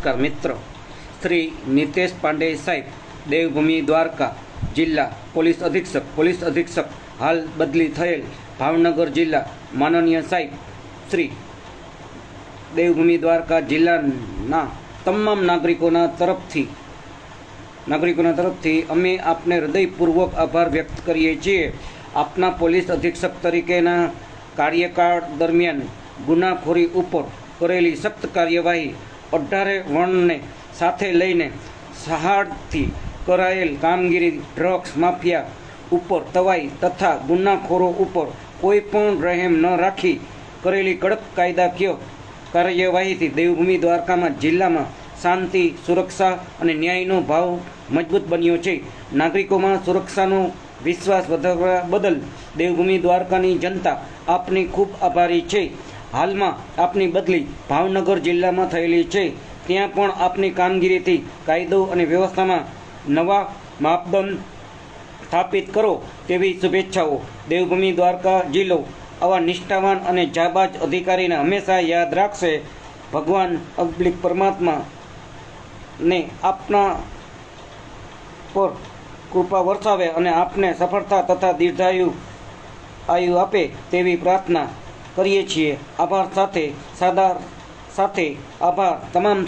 નમસ્કાર મિત્રો. શ્રી નિતેશ પાંડે સાહેબ, દેવભૂમિ દ્વારકા જિલ્લા પોલીસ અધિક્ષક પોલીસ અધિક્ષક હાલ બદલી થયેલ ભાવનગર જિલ્લા માનનીય સાહેબ, શ્રી દેવભૂમિ દ્વારકા જિલ્લાના તમામ નાગરિકોના તરફથી નાગરિકોના તરફથી અમે આપને હૃદયપૂર્વક આભાર વ્યક્ત કરીએ છીએ. આપના પોલીસ અધિક્ષક તરીકેના કાર્યકાળ દરમિયાન ગુનાખોરી ઉપર કરેલી સખ્ત કાર્યવાહી અઢારે વર્ણને સાથે લઈને સહાડથી કરાયેલ કામગીરી ડ્રગ્સ માફિયા ઉપર તવાઈ તથા ગુનાખોરો ઉપર કોઈ પણ રહેમ ન રાખી કરેલી કડક કાયદાકીય કાર્યવાહીથી દેવભૂમિ દ્વારકામાં જિલ્લામાં શાંતિ, સુરક્ષા અને ન્યાયનો ભાવ મજબૂત બન્યો છે. નાગરિકોમાં સુરક્ષાનો વિશ્વાસ વધારવા બદલ દેવભૂમિ દ્વારકાની જનતા આપની ખૂબ આભારી છે. હાલમાં આપની બદલી ભાવનગર જિલ્લામાં થયેલી છે. ત્યાં પણ આપની કામગીરીથી કાયદો અને વ્યવસ્થામાં નવા માપદંડ સ્થાપિત કરો તેવી શુભેચ્છાઓ. દેવભૂમિ દ્વારકા જિલ્લો આવા નિષ્ઠાવાન અને જાબાજ અધિકારીને હંમેશા યાદ રાખશે. ભગવાન અબ્લિક પરમાત્મા ને આપના પર કૃપા વરસાવે અને આપને સફળતા તથા દીર્ઘાયુ, આયુ આપે તેવી પ્રાર્થના કરીએ છીએ. આભાર સાથે સાદાર સાથે આભાર. તમામ